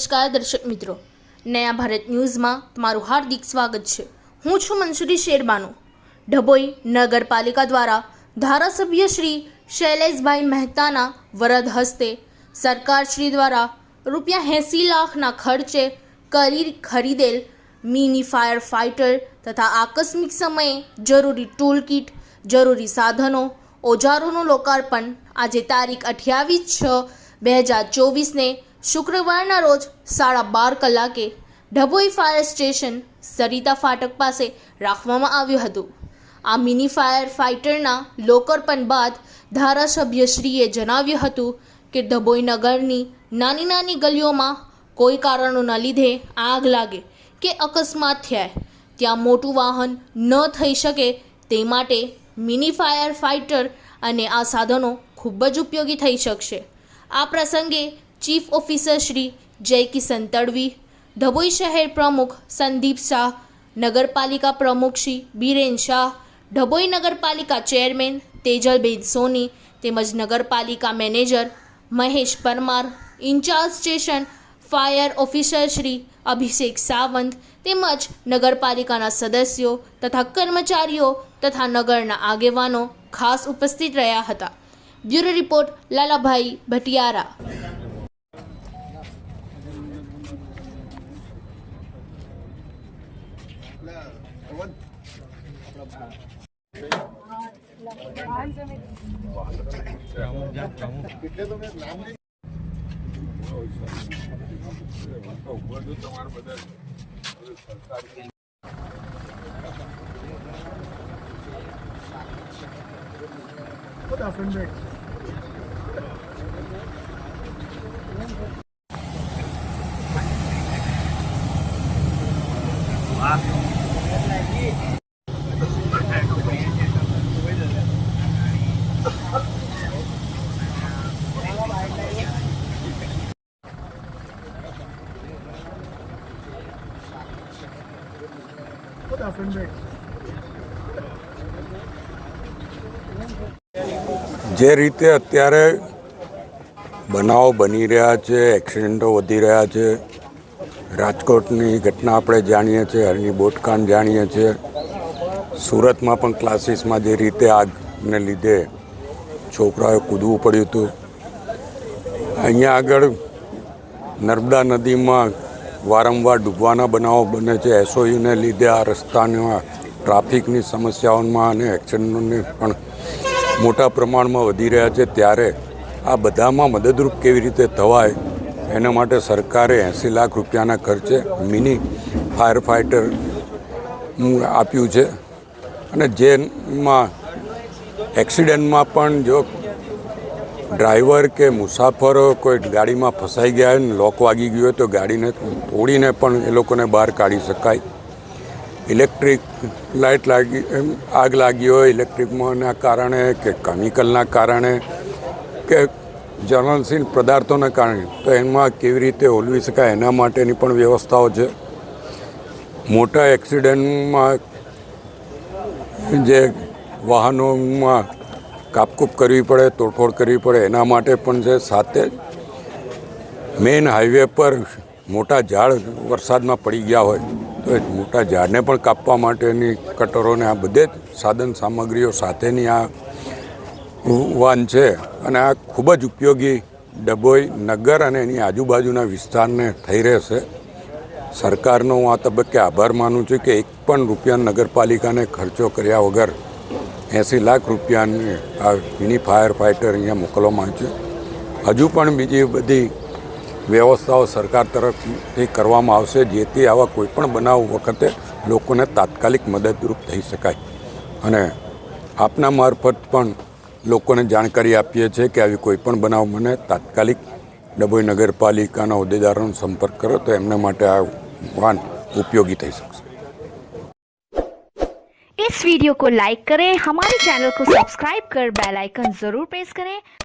નમસ્કાર દર્શક મિત્રો. નયા ભારત ન્યૂઝમાં તમારું હાર્દિક સ્વાગત છે. હું છું મનસુરી શેરબાનો. ડભોઈ નગરપાલિકા દ્વારા ધારાસભ્ય શ્રી શૈલેષભાઈ મહેતાના વરદ હસ્તે સરકાર શ્રી દ્વારા રૂપિયા એંસી લાખના ખર્ચે કરી ખરીદેલ મિની ફાયર ફાઇટર તથા આકસ્મિક સમયે જરૂરી ટૂલ કિટ જરૂરી સાધનો, ઓજારોનું લોકાર્પણ આજે તારીખ અઠ્યાવીસ છ બે હજાર ચોવીસને શુક્રવારના રોજ સાડા બાર કલાકે ડભોઈ ફાયર સ્ટેશન સરિતા ફાટક પાસે રાખવામાં આવ્યું હતું. આ મિની ફાયર ફાઇટરના લોકાર્પણ બાદ ધારાસભ્યશ્રીએ જણાવ્યું હતું કે ડભોઈ નગરની નાની નાની ગલીઓમાં કોઈ કારણોના લીધે આગ લાગે કે અકસ્માત થાય. ત્યાં મોટું વાહન ન થઈ શકે તે માટે મિની ફાયર ફાઇટર અને આ સાધનો ખૂબ જ ઉપયોગી થઈ શકશે. આ પ્રસંગે ચીફ ઓફિસર શ્રી જય કિશન તડવી, ધબોઈ શહેર પ્રમુખ સંદીપ શાહ, નગરપાલિકા પ્રમુખ શ્રી બીરેન શાહ ડભોઈ નગરપાલિકા ચેરમેન તેજલબેન સોની તેમજ નગરપાલિકા manager Mahesh Parmar, in charge station fire officer Shri Abhishek Sawant તેમજ નગરપાલિકાના સદસ્યો તથા કર્મચારીઓ તથા નગરના આગેવાનો ખાસ ઉપસ્થિત રહ્યા હતા. Bureau report Lalabhai Bhatiyara. Put our friend back. જે રીતે અત્યારે બનાવો બની રહ્યા છે એક્સિડન્ટો વધી રહ્યા છે રાજકોટની ઘટના આપણે જાણીએ છીએ, હરની બોટકાંડ જાણીએ છીએ. સુરતમાં પણ ક્લાસીસમાં જે રીતે આગને લીધે છોકરાઓએ કૂદવું પડ્યું હતું. અહીંયા આગળ નર્મદા નદીમાં વારંવાર ડૂબવાના બનાવો બને છે. એસઓયુને લીધે આ રસ્તાના ટ્રાફિકની સમસ્યાઓમાં અને એક્સિડન્ટોને પણ મોટા પ્રમાણમાં વધી રહ્યા છે. ત્યારે આ બધામાં મદદરૂપ કેવી રીતે થવાય એના માટે સરકારે એંસી લાખ રૂપિયાના ખર્ચે મિની ફાયર ફાઇટર આપ્યું છે. અને જેમાં એક્સિડન્ટમાં પણ જો ડ્રાઈવર કે મુસાફરો કોઈ ગાડીમાં ફસાઈ ગયા હોય ને લોક વાગી ગયું હોય તો ગાડીને તોડીને પણ એ લોકોને બહાર કાઢી શકાય. ઇલેક્ટ્રિક લાઇટ લાગી આગ લાગી હોય ઇલેક્ટ્રિકમાંના કારણે કે કેમિકલના કારણે કે જર્નલસીન પદાર્થોના કારણે. તો એમાં કેવી રીતે ઓલવી શકાય એના માટેની પણ વ્યવસ્થાઓ છે. મોટા એક્સિડન્ટમાં જે વાહનોમાં કાપકૂપ કરવી પડે, તોડફોડ કરવી પડે, એના માટે પણ છે. સાથે મેઇન હાઈવે પર મોટા ઝાડ વરસાદમાં પડી ગયા હોય, તો એ મોટા ઝાડને પણ કાપવા માટેની કટરોને આ બધે જ સાધન સામગ્રીઓ સાથેની આ વાન છે. અને આ ખૂબ જ ઉપયોગી ડભોઈ નગર અને એની આજુબાજુના વિસ્તારને થઈ રહેશે. સરકારનો હું આ તબક્કે આભાર માનું છું કે એક પણ રૂપિયા નગરપાલિકાને ખર્ચો કર્યા વગર એંસી લાખ રૂપિયાની આ મિની ફાયર ફાઇટર અહીંયા મોકલવામાં આવ્યું છે. હજુ પણ બીજી બધી વ્યવસ્થાઓ સરકાર તરફથી કરવામાં આવશે, જેથી આવા કોઈપણ બનાવ વખતે લોકોને તાત્કાલિક મદદરૂપ થઈ શકાય. અને આપના મારફત પણ લોકોને જાણકારી આપીએ છીએ કે આવી કોઈપણ બનાવ મને તાત્કાલિક ડભોઈ નગરપાલિકાના હોદ્દેદારોનો સંપર્ક કરો તો એમના માટે આ વાહન ઉપયોગી થઈ શકશે इस वीडियो को लाइक करें हमारे चैनल को सब्सक्राइब कर बेल आइकन जरूर प्रेस करें